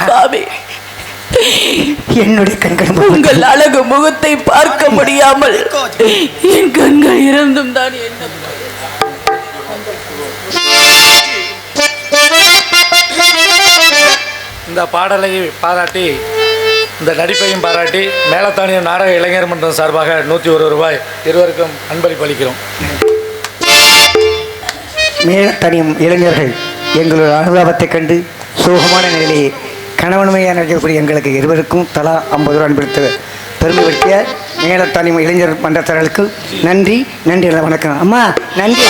சாமி என்னுடைய கண்கள் உங்கள் அழகு முகத்தை பார்க்க முடியாமல் என் கண்கள் இருந்தும் தான் என்ன இந்த பாடலை பாராட்டி இந்த நடிப்பையும் பாராட்டி மேலத்தானியம் நாடக இளைஞர் மன்றம் சார்பாக நூற்றி ஒரு ரூபாய் இருவருக்கும் அன்பளிப்பு அளிக்கிறோம். மேலத்தனியும் இளைஞர்கள் எங்களுடைய அனுதாபத்தை கண்டு சோகமான நிலையிலேயே கணவன்மையாக நடக்கக்கூடிய எங்களுக்கு இருவருக்கும் தலா ஐம்பது ரூபா அன்பளித்து பெருமைப்படுத்திய மேலத்தானியும் இளைஞர் மன்றத்தார்களுக்கு நன்றி நன்றி வணக்கம் அம்மா நன்றி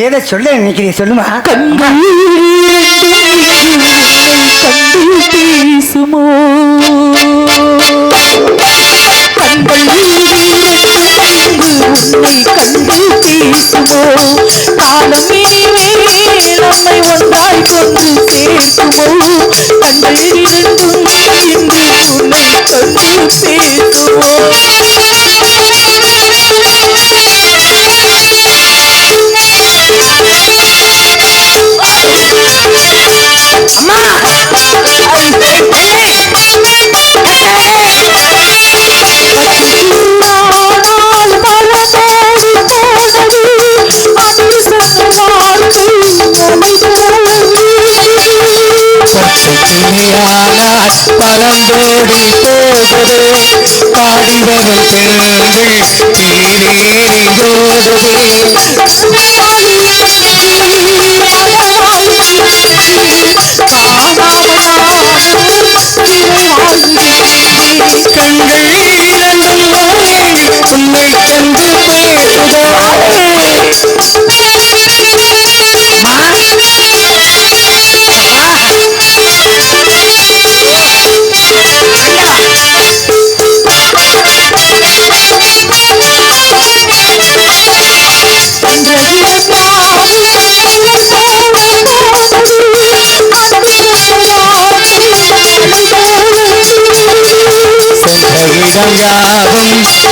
ஏதோ சொல்ல நினைக்கிறீ சொல்லுமா கண்கள் கண்டு பேசுமோ உன்னை கண்டு பேசுமோ நம்மை ஒன்றாய் கொண்டு சேர்க்குமோ? கண்கள் இரண்டும் பாடிவரும் பெண்கள் நீரேறி ஓடுது கண்கள் இரண்டும் உன்னை கண்டு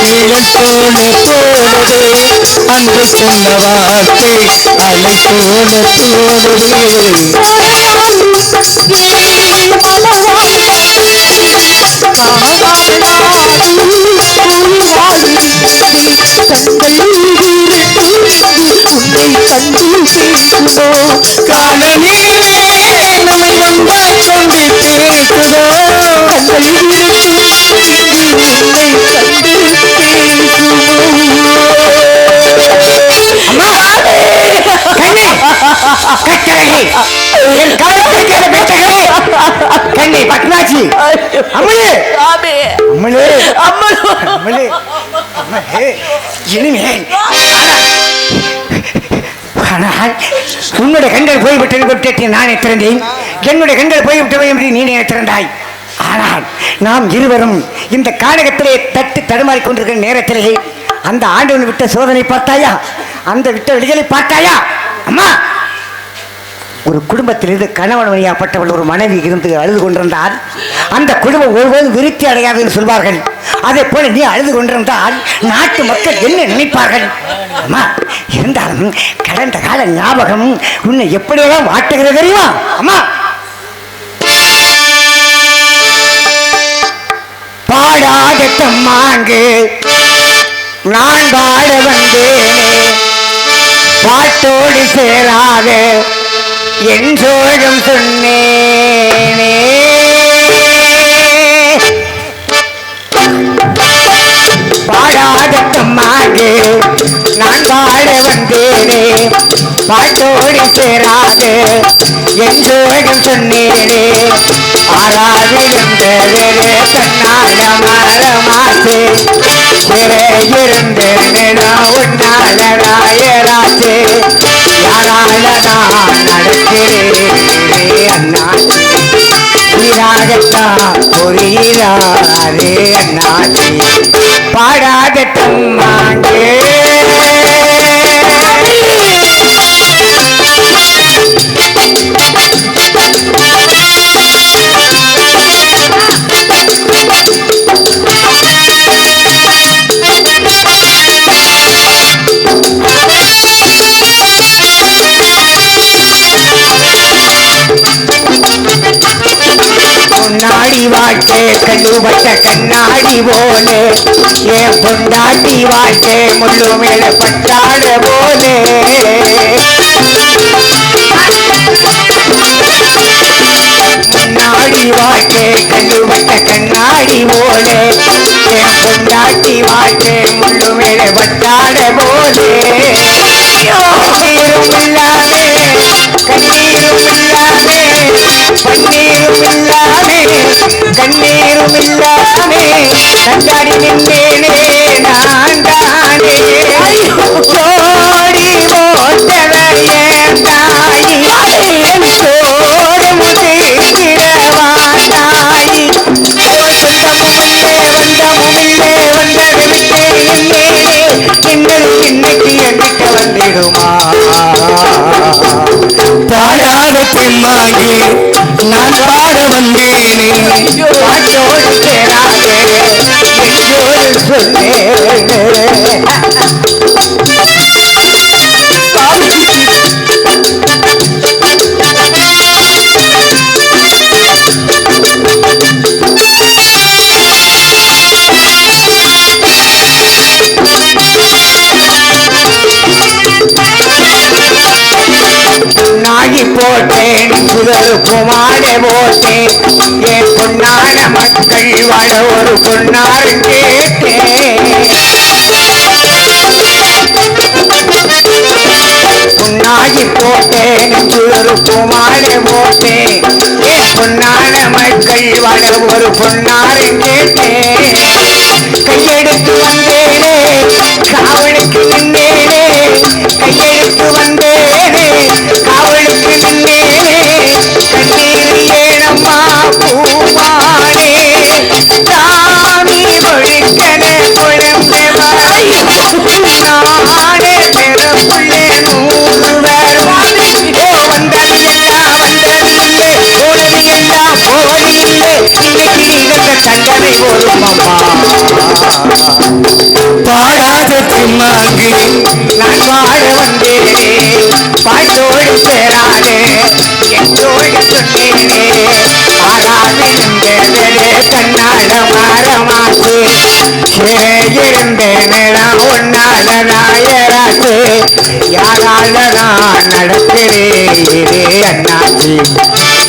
யாவும் இழத்தோடு போனது அன்று சொன்ன வார்த்தை அலை போல கண்டு பேசுதோ என் காலத்தை கேள பெற்றகளே கண்ணே பத்மாச்சி அம்மளே சாமி. அம்மளே அம்மனோ அம்மளே அம்மளே இனிமேல் ஆனால் உன்னுடைய கண்கள் போய்விட்டது விட்டு நானே திறந்தேன். என்னுடைய கண்கள் போய்விட்டவை என்று நீனே திறந்தாய். ஆனால் நாம் இருவரும் இந்த காடகத்திலே தட்டு தடுமாறிக் கொண்டிருக்கிற நேரத்திலே அந்த ஆண்டவன் விட்ட சோதனை பார்த்தாயா? அந்த விட்ட விடுதலை பார்த்தாயா? அம்மா ஒரு குடும்பத்திலிருந்து கணவன் வழியாப்பட்டவள் ஒரு மனைவி இருந்து அழுது கொண்டிருந்தால் அந்த குடும்பம் ஒருபோதும் விருத்தி அடையாது என்று சொல்வார்கள். அதே போல நீ அழுது கொண்டிருந்தால் நாட்டு மக்கள் என்ன நினைப்பார்கள்? அம்மா இருந்தாலும் கடந்த கால ஞாபகம் உன்னை எப்படியெல்லாம் வாட்டுகிறது தெரியுமா? அம்மா! பாடாத தம்மாங்கு நான் பாட வந்தேனே. பாட்டோடு சேராத. என் சோழம் சொன்னேனே. பாடாத தம்மாங்கு நான் பாட வந்தேனே. பாட்டோடு சேராத என் சோழம் சொன்னேனே. ஆறாது இருந்தது தன்னால மரமாச்சு இருந்த நிலம் உன்னால நாயராச்சு யாரால புரியாதே அண்ணாச்சி. பாடாகட்டும் மாங்கே வாழ்க்கை கண்ணுபட்ட கண்ணாடி போலே. என் பொண்டாட்டி வாழ்க்கை முள்ளு மேல பட்டாட போலே. முன்னாடி வாழ்க்கை கண்ணுபட்ட கண்ணாடி போலே. என் பொண்டாட்டி வாழ்க்கை முள்ளு மேல பட்டாட போலே கண்ணீரும் கண்ணீரும் இல்லாமே கண்டாடி நின்றேனே நான் தானே சோடி போட்டலையே தாயி சோரம் முதிக்கிறவா தாயி சொந்தமும் இல்லே வந்தமும் இல்லே வந்ததுமில்லே என்னேனே இன்னும் இன்னைக்கு எண்ணிக்க வந்திடுமா. பாடாத பெண்ணாகி வந்தேனே ஒரு பாட்டோடு சேராதே என்னோடு சொன்னேனே ஆறாது இருந்தேனே கண்ணால மாறமாச்சு இருந்தேனே நான் ஒன்னால நாயராச்சு யாரால நான் நடக்கிறேன் இதே அண்ணாச்சி.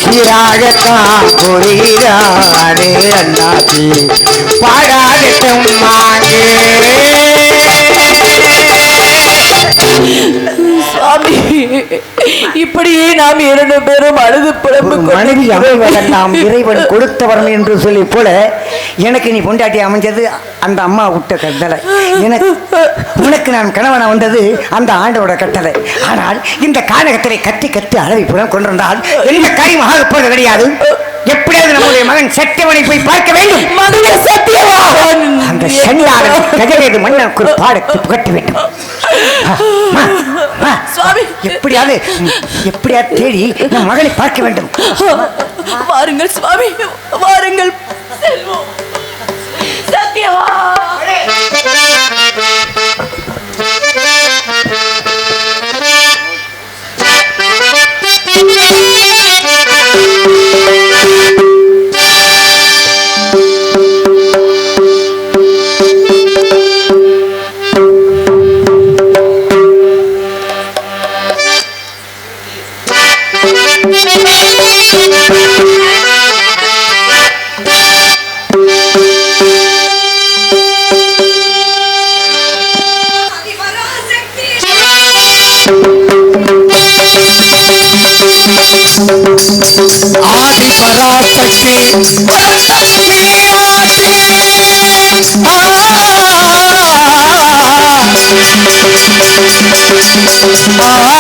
சீராகத்தான் புரியாதே அண்ணாச்சி. பாடாத சும்மாங்கே சுவாமி. இப்படியே நாம் இரண்டு பேரும் அழுது ஒரு மனைவி அமைவதெல்லாம் இறைவன் கொடுத்தவரன் என்று சொல்லி போல எனக்கு நீ பொண்டாட்டி அமைஞ்சது அந்த அம்மா விட்ட கட்டளை. எனக்கு உனக்கு நான் கணவனை வந்தது அந்த ஆண்டோட கட்டளை. ஆனால் இந்த காலகத்திலே கத்தி கத்தி அளவை புலம் கொண்டிருந்தால் எந்த காரியமாக இருப்பது கிடையாது. எப்படியாவது நம்முடைய மகன் சத்தியவனை போய் பார்க்க வேண்டும். அந்த செல்லாளன் கஜவேது மன்னனுக்கு ஒரு பாடத்தை புகட்ட வேண்டும். எப்படியாவது எப்படியாவது தேடி நம் மகளை பார்க்க வேண்டும். வாருங்கள் சுவாமி வாருங்கள். செல்வோம். சத்தியவா. Oh,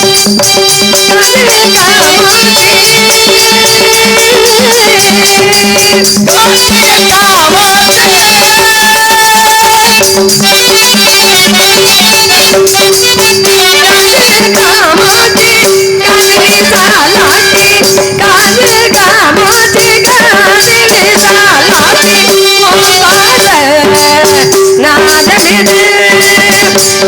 うん。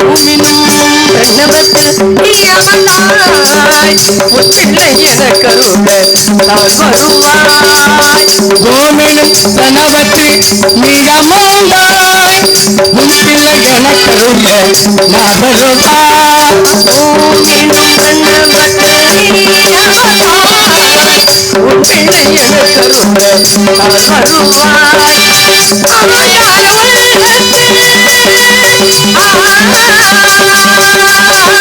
பூமினும் கோமினும் தனவற்றி மிகமோந்தாய் உன் பிள்ளை எனக்கருள நான் வருவாய். Oh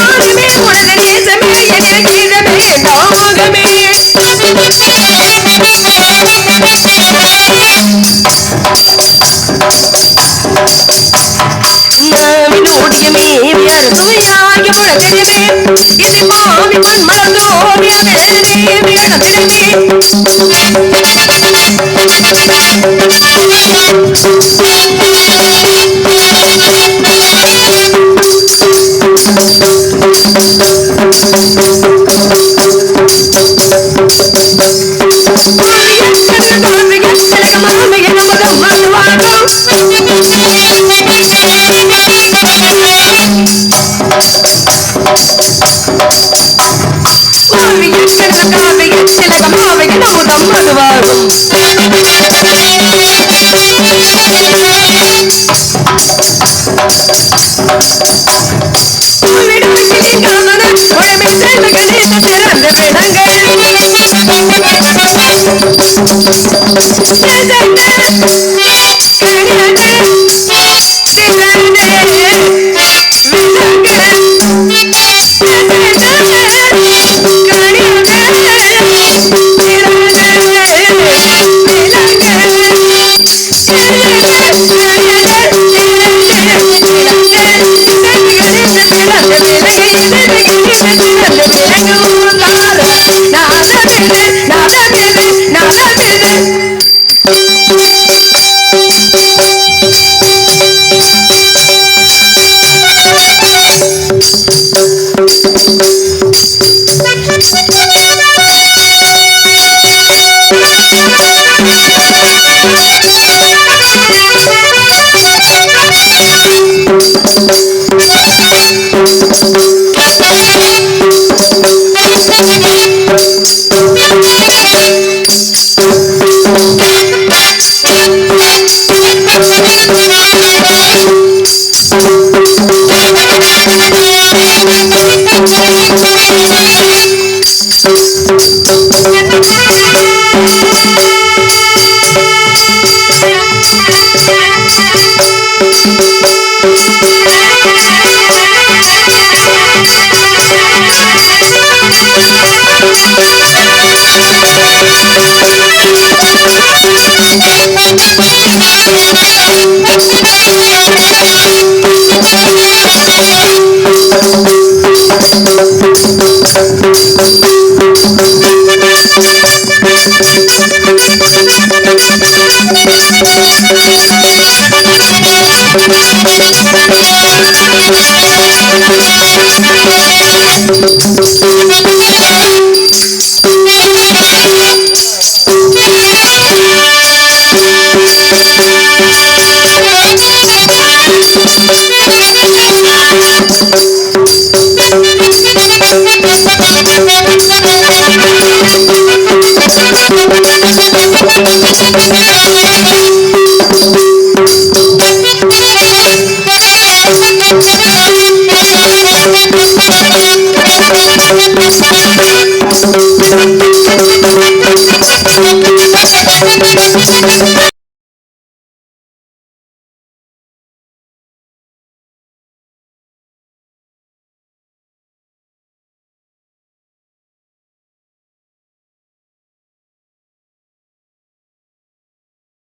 ஆனமே உடனே நேசமே எதிர கீழமே தாகமே Thank you. Thank you. Thank.